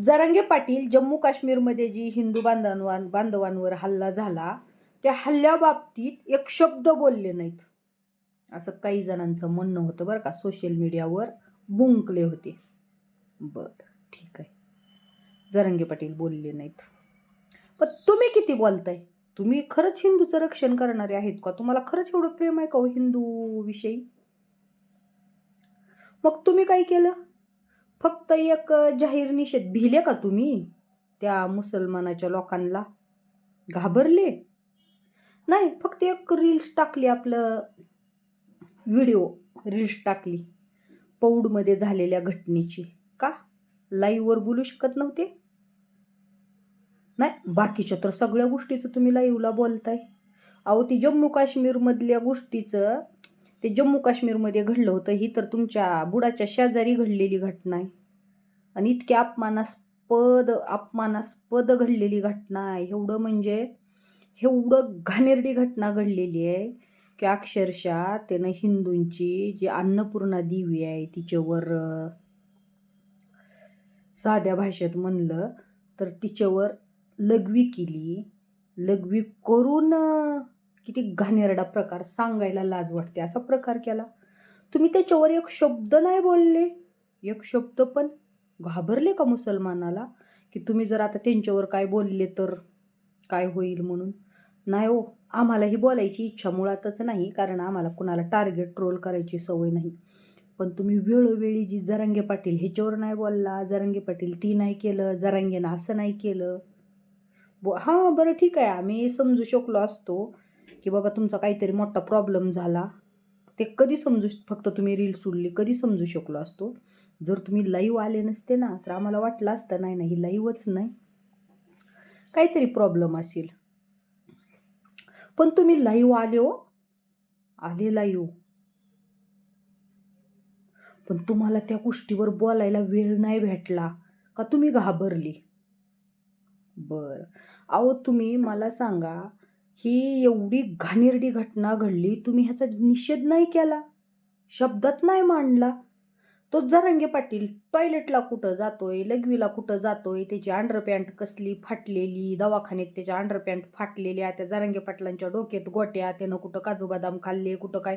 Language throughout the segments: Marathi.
जरांगे पाटील जम्मू काश्मीरमध्ये जी हिंदू बांधवां बांधवांवर हल्ला झाला त्या हल्ल्याबाबतीत एक शब्द बोलले नाहीत. असं काही जणांचं म्हणणं होतं बरं का. सोशल मीडियावर बुंकले होते. बरं ठीक आहे. जरांगे पाटील बोलले नाहीत. पण तुम्ही किती बोलताय? तुम्ही खरंच हिंदूचं रक्षण करणारे आहेत का? तुम्हाला खरंच एवढं प्रेम आहे का हो हिंदू विषयी? मग तुम्ही काय केलं? फक्त एक जाहीर निषेध. भिले का तुम्ही त्या मुसलमानाच्या लोकांना? घाबरले? नाही फक्त एक रील्स टाकली आपलं व्हिडिओ रील्स टाकली. पौडमध्ये झालेल्या घटनेची. का? लाईव्हवर बोलू शकत नव्हते? नाही बाकीच्या तर सगळ्या गोष्टीचं तुम्ही लाईव्हला बोलताय. अहो ती जम्मू काश्मीरमधल्या गोष्टीचं ते जम्मू काश्मीरमध्ये घडलं होतं ही तर तुमच्या बुडाच्या शेजारी घडलेली घटना आहे. आणि इतकी अपमानास्पद अपमानास्पद घडलेली घटना आहे. एवढं म्हणजे एवढं घाणेरडी घटना घडलेली आहे की अक्षरशः त्यानं हिंदूंची जी अन्नपूर्णा देवी आहे तिच्यावर साध्या भाषेत म्हणलं तर तिच्यावर लघवी केली. लघवी करून किती घाणेरडा प्रकार सांगायला लाज वाटते. असा प्रकार केला. तुम्ही त्याच्यावर एक शब्द नाही बोलले. एक शब्द पण घाबरले का मुसलमानाला? की तुम्ही जर आता त्यांच्यावर काय बोलले तर काय होईल म्हणून? नाही हो आम्हालाही बोलायची इच्छा मुळातच नाही कारण आम्हाला कुणाला टार्गेट ट्रोल करायची सवय नाही. पण तुम्ही वेळोवेळी जी जरांगे पाटील ह्याच्यावर नाही बोलला जरांगे पाटील ती नाही केलं जरांगेनं असं नाही केलं. ब हां बरं ठीक आहे आम्ही समजू शकलो असतो. की बाबा तुमचा काहीतरी मोठा प्रॉब्लेम झाला. ते कधी समजू फक्त तुम्ही रील सोडली कधी समजू शकलो असतो. जर तुम्ही लाईव्ह आले नसते ना तर आम्हाला वाटलं असतं नाही नाही लाईव्हच नाही. काहीतरी प्रॉब्लेम असेल. पण तुम्ही लाईव्ह आले हो. आले लाईव्ह पण तुम्हाला त्या गोष्टीवर बोलायला वेळ नाही भेटला का तुम्ही घाबरली? बरं. अहो तुम्ही मला सांगा ही एवढी घाणेरडी घटना घडली तुम्ही ह्याचा निषेध नाही केला? शब्दात नाही मांडला? तो जरांगे पाटील टॉयलेटला कुठं जातोय लघवीला कुठं जातोय त्याची अंडरपॅन्ट कसली फाटलेली दवाखान्यात त्याच्या अंडरपॅन्ट फाटलेल्या त्या जरांगे पाटलांच्या डोक्यात गोट्या त्यानं कुठं काजू बदाम खाल्ले कुठं काय?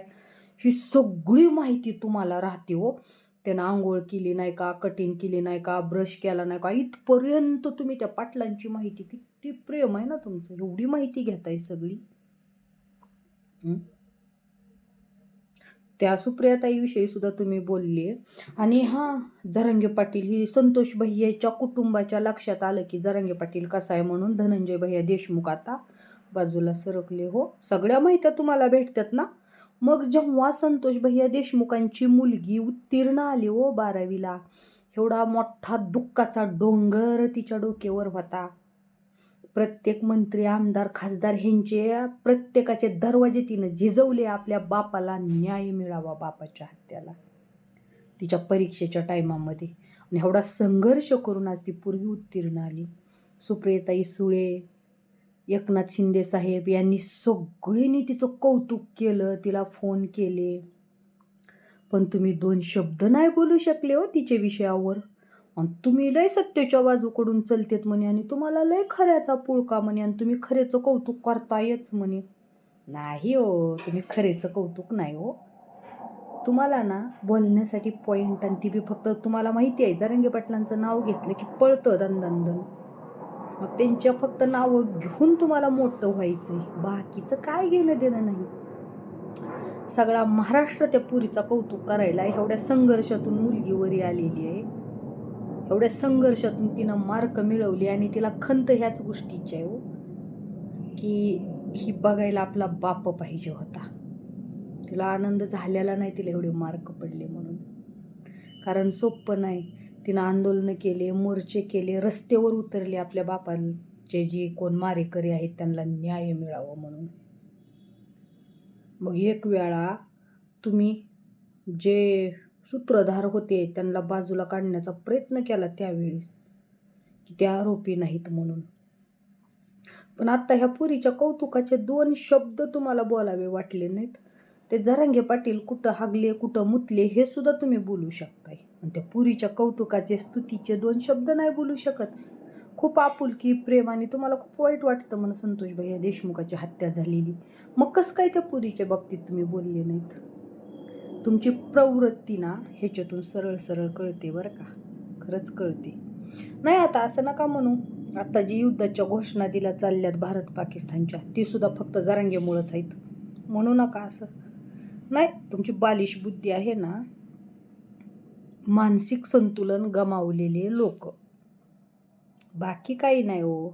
ही सगळी माहिती तुम्हाला राहते हो. त्यानं आंघोळ केली नाही का कटिंग केली नाही का ब्रश केला नाही का इथपर्यंत तुम्ही त्या पाटलांची माहिती किती प्रेम आहे ना तुमचं एवढी माहिती घेताय सगळी? त्या सुप्रियाताईविषयी सुद्धा तुम्ही बोलले. आणि हां जरांगे पाटील ही संतोष भैयाच्या कुटुंबाच्या लक्षात आलं की जरांगे पाटील कसा आहे म्हणून धनंजय भैया देशमुख आता बाजूला सरकले हो. सगळ्या माहित्या तुम्हाला भेटतात ना? मग जेव्हा संतोष भैया देशमुखांची मुलगी उत्तीर्ण आली हो बारावीला एवढा मोठा दुःखाचा डोंगर तिच्या डोक्यावर होता. प्रत्येक मंत्री आमदार खासदार ह्यांचे प्रत्येकाचे दरवाजे तिनं झिजवले आपल्या बापाला न्याय मिळावा बापाच्या हत्याला. तिच्या परीक्षेच्या टायमामध्ये आणि एवढा संघर्ष करून आज ती पूर्वी उत्तीर्ण आली. सुप्रियताई सुळे एकनाथ शिंदे साहेब यांनी सगळ्यांनी तिचं कौतुक केलं तिला फोन केले. पण तुम्ही दोन शब्द नाही बोलू शकले हो तिच्या विषयावर. आणि तुम्ही लय सत्तेच्या बाजूकडून चलतेत म्हणे आणि तुम्हाला लय खऱ्याचा पुळका म्हणे आणि तुम्ही खरेचं कौतुक करतायच म्हणे. नाही हो तुम्ही खरेचं कौतुक नाही हो. तुम्हाला ना बोलण्यासाठी पॉईंट आणि ती बी फक्त तुम्हाला माहिती आहे. जरंगे पाटलांचं नाव घेतलं की पळतं दनदनदन मग त्यांच्या फक्त नावं घेऊन तुम्हाला मोठं व्हायचं आहे बाकीचं काय घेणं देणं नाही. सगळा महाराष्ट्र त्या पुरीचा कौतुक करायला एवढ्या संघर्षातून मुलगी वरी आलेली आहे. एवढ्या संघर्षातून तिनं मार्क मिळवली आणि तिला खंत ह्याच गोष्टीची आहे हो. की ही बघायला आपला बाप पाहिजे होता. तिला आनंद झालेला नाही तिला एवढे मार्क पडले म्हणून. कारण सोपं नाही. तिनं आंदोलनं केले मोर्चे केले रस्त्यावर उतरले आपल्या बापाचे जे कोण मारेकरी आहेत त्यांना न्याय मिळावं म्हणून. मग एक वेळा तुम्ही जे सूत्रधार होते त्यांना बाजूला काढण्याचा प्रयत्न केला त्यावेळेस की ते आरोपी नाहीत म्हणून. पण आत्ता ह्या पुरीच्या कौतुकाचे दोन शब्द तुम्हाला बोलावे वाटले नाहीत? ते जरांगे पाटील कुठं हागले कुठं मुतले हे सुद्धा तुम्ही बोलू शकताय. आणि त्या पुरीच्या कौतुकाचे स्तुतीचे दोन शब्द नाही बोलू शकत. खूप आपुलकी प्रेम आणि तुम्हाला खूप वाईट वाटतं म्हणून संतोष भैया देशमुखाची हत्या झालेली. मग कसं काय त्या पुरीच्या बाबतीत तुम्ही बोलले नाहीत? तुमची प्रवृत्ती ना ह्याच्यातून सरळ सरळ कळते बरं का. खरंच कळते. नाही आता असं नका म्हणू. आता जी युद्धाच्या घोषणा दिल्या चालल्यात भारत पाकिस्तानच्या ती सुद्धा फक्त जरांगेमुळंच आहेत. म्हणू नका असं. नाही तुमची बालिश बुद्धी आहे ना मानसिक संतुलन गमावलेले लोक. बाकी काही नाही हो.